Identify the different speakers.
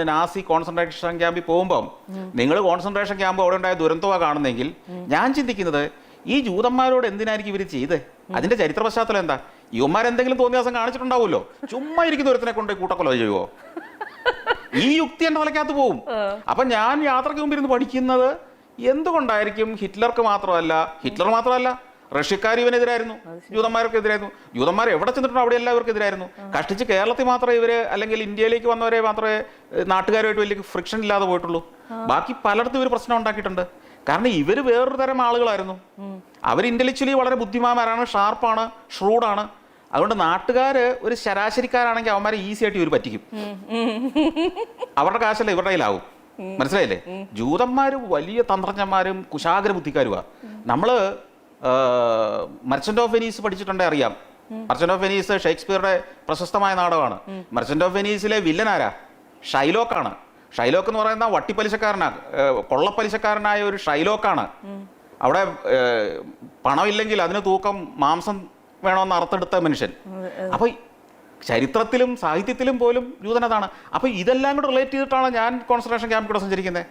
Speaker 1: Nazi concentration ക്യാമ്പിൽ പോകുമ്പം നിങ്ങൾ കോൺസെൻട്രേഷൻ ക്യാമ്പ് അവിടെ ഉണ്ടായ ദുരന്തമാണ് കാണുന്നെങ്കിൽ ഞാൻ ചിന്തിക്കുന്നത് ഈ ജൂതന്മാരോട് എന്തിനായിരിക്കും ഇവർ ചെയ്ത്? അതിന്റെ ചരിത്ര പശ്ചാത്തലം എന്താ? യുവന്മാർ എന്തെങ്കിലും തോന്നിയ ദിവസം കാണിച്ചിട്ടുണ്ടാവുമല്ലോ. ചുമ്മാ ഇരിക്കുന്ന ഒരുത്തിനെ കൊണ്ട് കൂട്ടക്കൊല ചെയ്യുവോ? ഈ യുക്തി എന്റെ തലക്കകത്ത് പോവും. അപ്പൊ ഞാൻ യാത്രയ്ക്ക് മുമ്പ് ഇരുന്ന് പഠിക്കുന്നത് എന്തുകൊണ്ടായിരിക്കും ഹിറ്റ്ലർക്ക് മാത്രമല്ല ഹിറ്റ്ലർ മാത്രമല്ല റഷ്യക്കാർ ഇവനെതിരായിരുന്നു. ജൂതന്മാർക്കെതിരായിരുന്നു. ജൂതന്മാർ എവിടെ ചെന്നിട്ടുണ്ടോ അവിടെ എല്ലാവർക്കെതിരായിരുന്നു കഷ്ടിച്ച് കേരളത്തിൽ മാത്രമേ ഇവർ അല്ലെങ്കിൽ ഇന്ത്യയിലേക്ക് വന്നവരെ മാത്രമേ നാട്ടുകാരുമായിട്ട് വലിയ ഫ്രിക്ഷൻ ഇല്ലാതെ പോയിട്ടുള്ളൂ. ബാക്കി പലയിടത്തും ഇവർ പ്രശ്നം ഉണ്ടാക്കിയിട്ടുണ്ട്. കാരണം ഇവർ വേറൊരു തരം ആളുകളായിരുന്നു. അവർ ഇന്റലക്ച്വലി വളരെ ബുദ്ധിമാന്മാരാണ് ഷാർപ്പാണ് ഷ്രൂഡാണ് അതുകൊണ്ട് നാട്ടുകാര് ഒരു ശരാശരിക്കാരാണെങ്കിൽ അവന്മാരെ ഈസി ആയിട്ട് ഇവർ പറ്റിക്കും. അവരുടെ കാശല്ല ഇവരുടെ കയ്യിലാവും. മനസ്സിലായില്ലേ? ജൂതന്മാർ വലിയ തന്ത്രജ്ഞന്മാരും കുശാഗ്ര ബുദ്ധിക്കാരുമാണ് നമ്മൾ മർച്ചന്റ് ഓഫ് വെനീസ് പഠിച്ചിട്ടുണ്ടേ അറിയാം. മർച്ചന്റ് ഓഫ് വെനീസ് ഷേക്സ്പിയറുടെ പ്രശസ്തമായ നാടകമാണ്. മർച്ചന്റ് ഓഫ് വെനീസിലെ വില്ലൻ ആരാ? ഷൈലോക്കാണ് ഷൈലോക്ക് എന്ന് പറയുന്ന വട്ടിപ്പലിശക്കാരനാ ഏഹ്, കൊള്ളപ്പലിശക്കാരനായ ഒരു ഷൈലോക്കാണ് അവിടെ പണമില്ലെങ്കിൽ അതിന് തൂക്കം മാംസം വേണമെന്ന് അർത്ഥെടുത്ത മനുഷ്യൻ. അപ്പൊ ചരിത്രത്തിലും സാഹിത്യത്തിലും പോലും ജൂതനതാണ് അപ്പോൾ അപ്പൊ ഇതെല്ലാം കൂടെ റിലേറ്റ് ചെയ്തിട്ടാണ് ഞാൻ കോൺസെൻട്രേഷൻ ക്യാമ്പ് കൂടെ സഞ്ചരിക്കുന്നത്